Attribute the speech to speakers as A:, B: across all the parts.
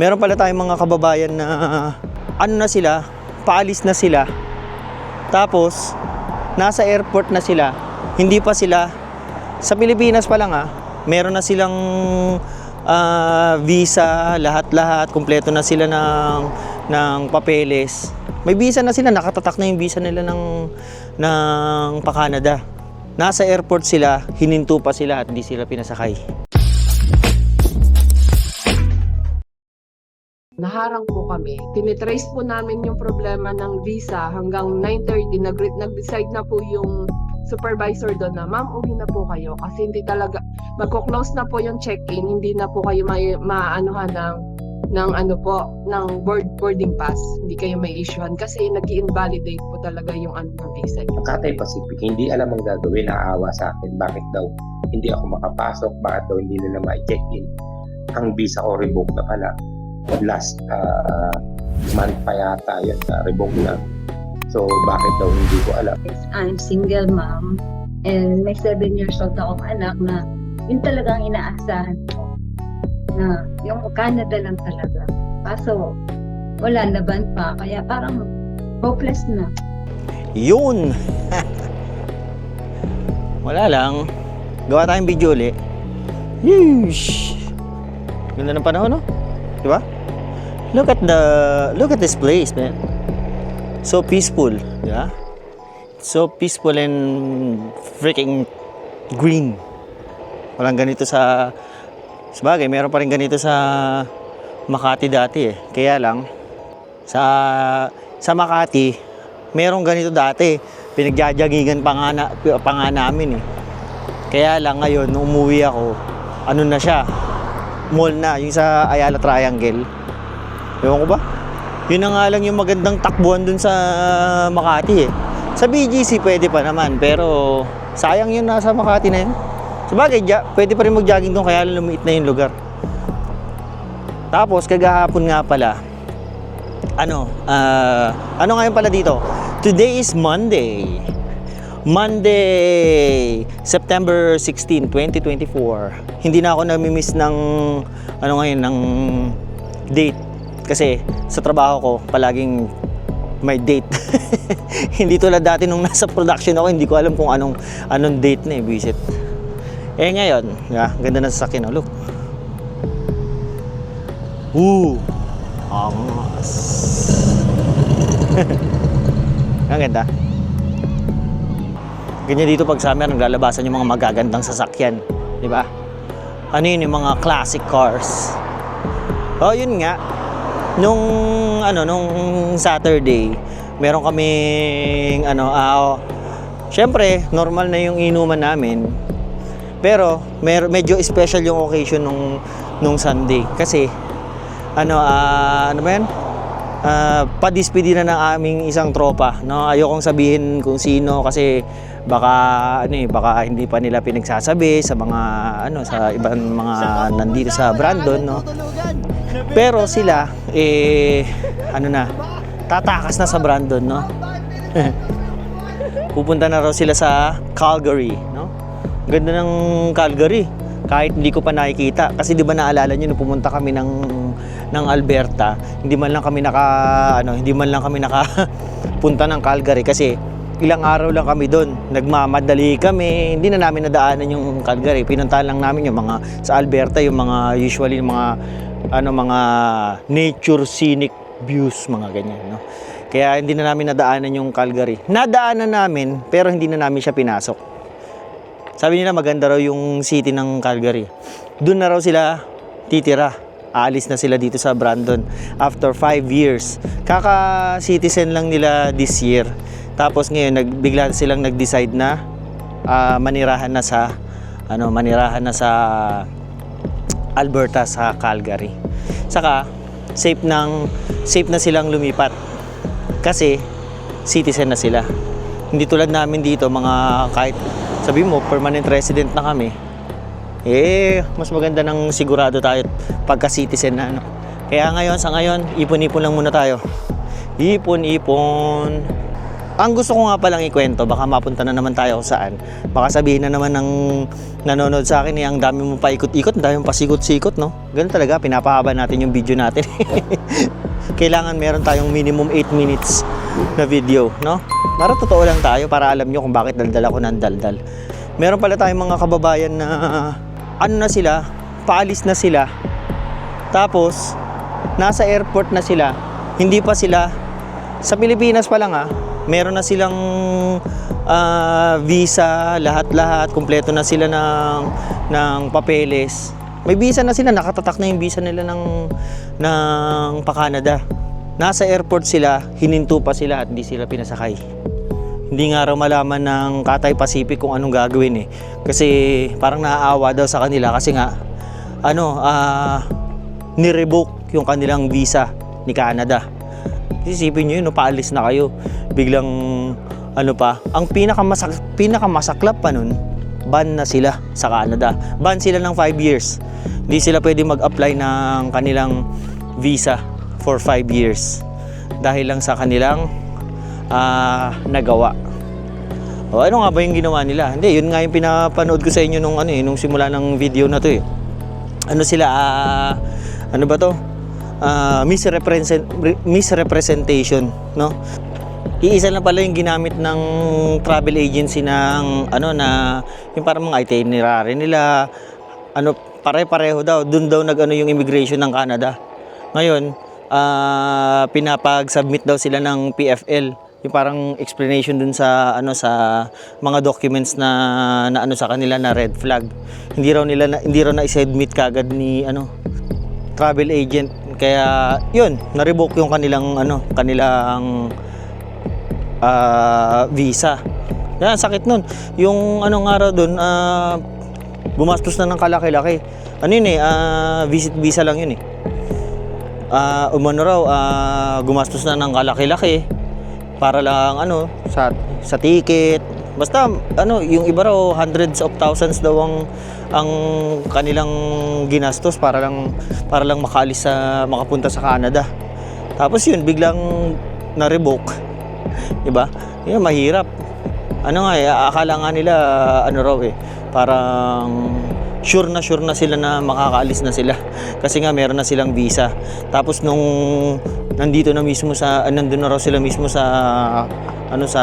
A: meron pala tayong mga kababayan na ano na sila, paalis na sila. Tapos, nasa airport na sila. Hindi pa sila, sa Pilipinas pa lang ah, meron na silang ah, visa, lahat-lahat, kumpleto na sila ng, ng papeles. May visa na sila, nakatatak na yung visa nila ng, ng pa-Canada. Nasa airport sila, hininto pa sila at di sila pinasakay.
B: Naharang po kami. Tinitrace po namin yung problema ng visa hanggang 9.30. Nag nag-decide na po yung supervisor doon na, ma'am, uwi na po kayo kasi hindi talaga, magko-close na po yung check-in, hindi na po kayo may maanuhan ng ng ano po, ng board, boarding pass. Hindi kayo may issuehan kasi nag invalidate po talaga yung ano ng visa.
C: Cathay Pacific, hindi alam ang gagawin, naaawa sa akin. Bakit daw hindi ako makapasok? Bakit daw hindi nila ma-check-in? Ang visa ko revoke na pala. Last uh, month pa yata yun, uh, revoke na. So, bakit daw hindi ko alam?
D: Yes, I'm single mom and may 7 years old akong anak na yun talagang inaasahan ko na yung Canada lang talaga. Kaso wala laban pa kaya parang hopeless na.
A: Yun! Wala lang. Gawa tayong video ulit. Yeesh! Ganda ng panahon, no? Di ba? Look at the... Look at this place, man. So peaceful, di ba? So peaceful and freaking green. Walang ganito sa... Sabagay, meron pa rin ganito sa Makati dati eh. Kaya lang, sa sa Makati, merong ganito dati. Pinagjajagingan pa nga, na, pa nga namin eh. Kaya lang ngayon, umuwi ako, ano na siya, mall na, yung sa Ayala Triangle. Ewan ko ba? Yun na nga lang yung magandang takbuhan dun sa Makati eh. Sa BGC pwede pa naman, pero sayang yun nasa Makati na yun. Sabagay, ja, pwede pa rin mag-jogging doon, kaya lumiit na yung lugar. Tapos, kagahapon nga pala, ano, ah, ano ngayon pala dito? Today is Monday. Monday, September 16, 2024. Hindi na ako namimiss ng ano ngayon ng date kasi sa trabaho ko palaging may date. hindi tulad dati nung nasa production ako, hindi ko alam kung anong anong date na eh, visit. Eh ngayon, yeah, ganda na sa sasakyan, oh, look. Ooh, angas. Ang ganda. Ganyan dito pag summer, naglalabasan yung mga magagandang sasakyan. Di ba? Ano yun, yung mga classic cars. Oh, yun nga. Nung, ano, nung Saturday, meron kaming, ano, ah, oh, syempre, normal na yung inuman namin. Pero, mer medyo special yung occasion nung, nung Sunday. Kasi, ano, ah, ano ba yan? Ah, padispidi na ng aming isang tropa, no? Ayokong sabihin kung sino kasi baka ano eh, baka hindi pa nila pinagsasabi sa mga ano sa ibang mga nandito sa Brandon, no? Pero sila eh ano na, tatakas na sa Brandon, no? Pupunta na raw sila sa Calgary, no? Ganda ng Calgary. Kahit hindi ko pa nakikita kasi 'di ba naalala niyo nung pumunta kami ng ng Alberta, hindi man lang kami naka ano, hindi man lang kami naka punta ng Calgary kasi ilang araw lang kami doon. Nagmamadali kami, hindi na namin nadaanan yung Calgary. Pinuntahan lang namin yung mga sa Alberta, yung mga usually yung mga ano mga nature scenic views mga ganyan, no. Kaya hindi na namin nadaanan yung Calgary. Nadaanan namin pero hindi na namin siya pinasok. Sabi nila maganda raw yung city ng Calgary. Doon na raw sila titira. Aalis na sila dito sa Brandon after 5 years. Kaka-citizen lang nila this year. Tapos ngayon nagbigla silang nag-decide na ah, manirahan na sa ano, manirahan na sa Alberta sa Calgary. Saka safe nang safe na silang lumipat. Kasi citizen na sila. Hindi tulad namin dito mga kahit sabi mo permanent resident na kami. Eh, mas maganda ng sigurado tayo pagka citizen na ano. Kaya ngayon sa ngayon, ipon-ipon lang muna tayo. Ipon-ipon. Ang gusto ko nga palang ikwento, baka mapunta na naman tayo kung saan. Baka sabihin na naman ng nanonood sa akin, eh, ang dami mo pa ikot-ikot, ang dami mo pa sikot-sikot, no? Ganun talaga, pinapahaba natin yung video natin. Kailangan meron tayong minimum 8 minutes na video, no? Para totoo lang tayo, para alam nyo kung bakit daldal ako ng daldal. Meron pala tayong mga kababayan na ano na sila, paalis na sila. Tapos, nasa airport na sila, hindi pa sila sa Pilipinas pa lang ah, meron na silang ah, visa, lahat-lahat, kumpleto na sila ng ng papeles. May visa na sila, nakatatak na yung visa nila ng ng pa-Canada. Nasa airport sila, hininto pa sila at di sila pinasakay. Hindi nga raw malaman ng Cathay Pacific kung anong gagawin eh. Kasi parang naaawa daw sa kanila kasi nga ano, ah ni-revoke yung kanilang visa ni Canada. Isipin nyo yun, no, paalis na kayo. Biglang, ano pa, ang pinakamasak, pinakamasaklap pa nun, ban na sila sa Canada. Ban sila ng 5 years. Hindi sila pwede mag-apply ng kanilang visa for 5 years. Dahil lang sa kanilang ah, nagawa. O ano nga ba yung ginawa nila? Hindi, yun nga yung pinapanood ko sa inyo nung, ano, eh, nung simula ng video na to eh. Ano sila, ah, ano ba to? Ah, misrepresent, misrepresentation, no? Iisa lang pala yung ginamit ng travel agency ng ano na yung parang mga itinerary nila ano pare-pareho daw doon daw nag-ano yung immigration ng Canada. Ngayon, ah, pinapag-submit daw sila ng PFL yung parang explanation dun sa ano sa mga documents na, na ano sa kanila na red flag. Hindi raw nila na, hindi raw na i-submit kagad ni ano travel agent. Kaya yun na-revoke yung kanilang ano kanilang ah, visa. Yan sakit nun. Yung anong araw dun ah, gumastos na ng kalaki-laki. Ano yun eh ah, visit visa lang yun eh ah umano raw ah, gumastos na ng kalaki-laki para lang ano sa sa ticket. Basta ano yung iba raw hundreds of thousands daw ang ang kanilang ginastos para lang para lang makaalis sa makapunta sa Canada. Tapos yun biglang na-revoke. 'di ba? Yun mahirap. Ano nga eh akala nga nila ano raw eh parang sure na sure na sila na makakaalis na sila. Kasi nga meron na silang visa. Tapos nung nandito na mismo sa ah, nandun na raw sila mismo sa ano sa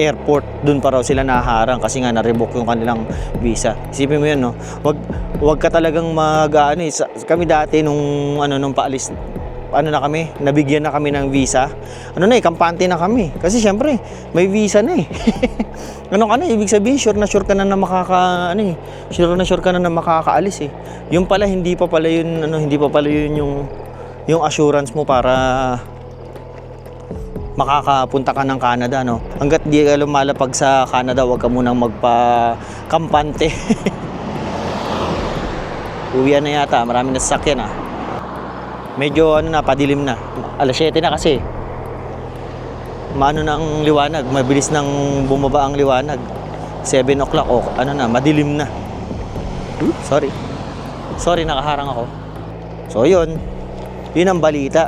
A: airport doon pa raw sila naharang kasi nga na-revoke yung kanilang visa. Isipin mo yun no? Wag wag ka talagang mag ano eh, kami dati nung ano nung paalis ano na kami, nabigyan na kami ng visa. Ano na eh, kampante na kami. Kasi syempre, may visa na eh. ano ka na, ibig sabihin, sure na sure ka na na makaka, ano eh, sure na sure ka na na makakaalis eh. Yung pala, hindi pa pala yun, ano, hindi pa pala yun yung, yung assurance mo para makakapunta ka ng Canada, no? Hanggat di ka lumalapag sa Canada, wag ka munang magpa-kampante. Uwian na yata, marami na sasakyan ah. Medyo ano na, padilim na. Alas 7 na kasi. Maano na ang liwanag, mabilis nang bumaba ang liwanag. 7 o'clock, oh, ano na, madilim na. Sorry. Sorry, nakaharang ako. So, yun. Yun ang balita,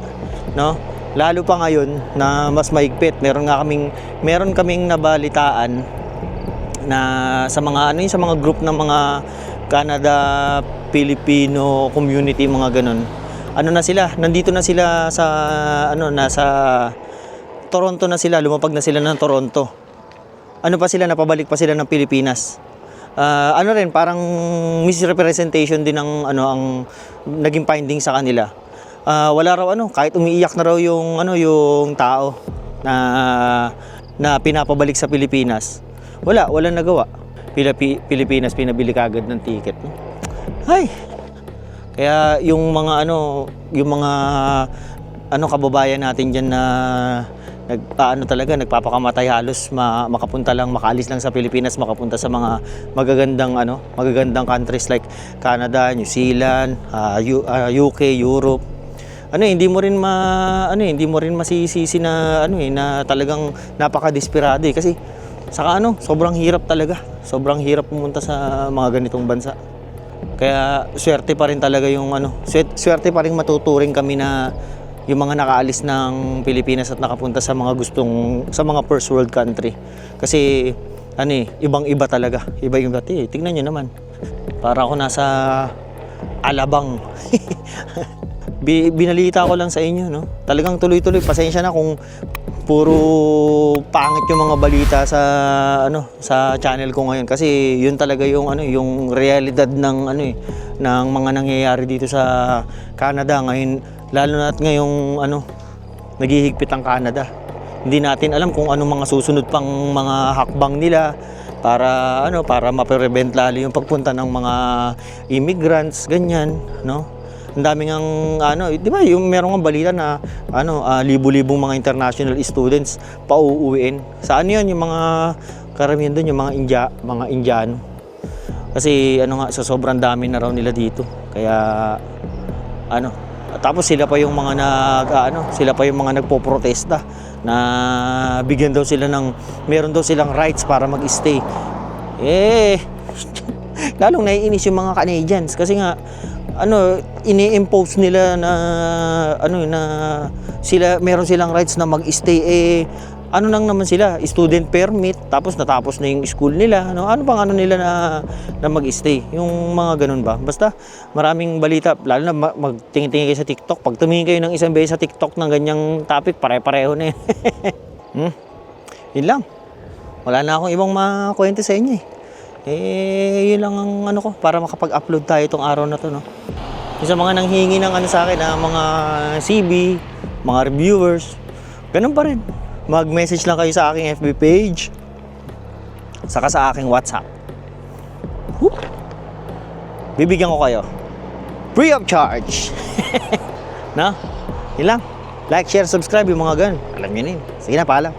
A: no? Lalo pa ngayon na mas maigpit. Meron nga kaming meron kaming nabalitaan na sa mga ano yun, sa mga group ng mga Canada Filipino community mga ganun. Ano na sila? Nandito na sila sa ano nasa Toronto na sila, lumapag na sila ng Toronto. Ano pa sila napabalik pa sila ng Pilipinas. Ah, ano rin parang misrepresentation din ng ano ang naging finding sa kanila. Ah, wala raw ano, kahit umiiyak na raw yung ano yung tao na na pinapabalik sa Pilipinas. Wala, walang nagawa. Pilipi, Pilipinas pinabili kagad ng ticket. Ay. Kaya yung mga ano, yung mga ano kababayan natin diyan na nag ano talaga nagpapakamatay halos ma, makapunta lang makaalis lang sa Pilipinas makapunta sa mga magagandang ano magagandang countries like Canada, New Zealand, ah, U- ah, UK, Europe. Ano eh, hindi mo rin ma ano eh, hindi mo rin masisisi na ano eh na talagang napaka-desperado eh. Kasi saka ano sobrang hirap talaga. Sobrang hirap pumunta sa mga ganitong bansa kaya swerte pa rin talaga yung ano swerte, pa rin matuturing kami na yung mga nakaalis ng Pilipinas at nakapunta sa mga gustong sa mga first world country. Kasi ano eh, ibang-iba talaga. Iba yung dati. Eh. Tingnan nyo naman. Para ako nasa Alabang. Bi- binalita ko lang sa inyo, no? Talagang tuloy-tuloy. Pasensya na kung puro pangit yung mga balita sa ano sa channel ko ngayon kasi yun talaga yung ano yung realidad ng ano eh ng mga nangyayari dito sa Canada ngayon lalo na at ngayong ano naghihigpit ang Canada hindi natin alam kung anong mga susunod pang mga hakbang nila para ano para ma-prevent lalo yung pagpunta ng mga immigrants ganyan no ang daming ang ano, eh, 'di ba, yung merong ang balita na ano, ah, libo-libong mga international students pauuwiin. Saan 'yun yung mga karamihan doon yung mga India, mga Indiano. Kasi ano nga sa sobrang dami na raw nila dito. Kaya ano, tapos sila pa yung mga nag ah, ano, sila pa yung mga nagpoprotesta na bigyan daw sila ng meron daw silang rights para mag-stay. Eh lalong naiinis yung mga Canadians kasi nga ano ini-impose nila na ano na sila meron silang rights na mag-stay eh ano lang naman sila student permit tapos natapos na yung school nila ano ano bang ano nila na na mag-stay? Yung mga ganun ba? Basta maraming balita lalo na ma- magtingin-tingin kayo sa TikTok. Pag tumingin kayo ng isang beses sa TikTok ng ganyang topic pare-pareho na yun. Hmm? yun lang. Wala na akong ibang makwento sa inyo eh. Eh, yun lang ang ano ko para makapag-upload tayo itong araw na to, no. Yung sa mga nanghingi ng ano sa akin, na mga CB, mga reviewers, ganun pa rin. Mag-message lang kayo sa aking FB page, saka sa aking WhatsApp. Whoop. Bibigyan ko kayo. Free of charge. na? Yun lang. Like, share, subscribe yung mga ganun. Alam nyo na yun. Sige na, paalam.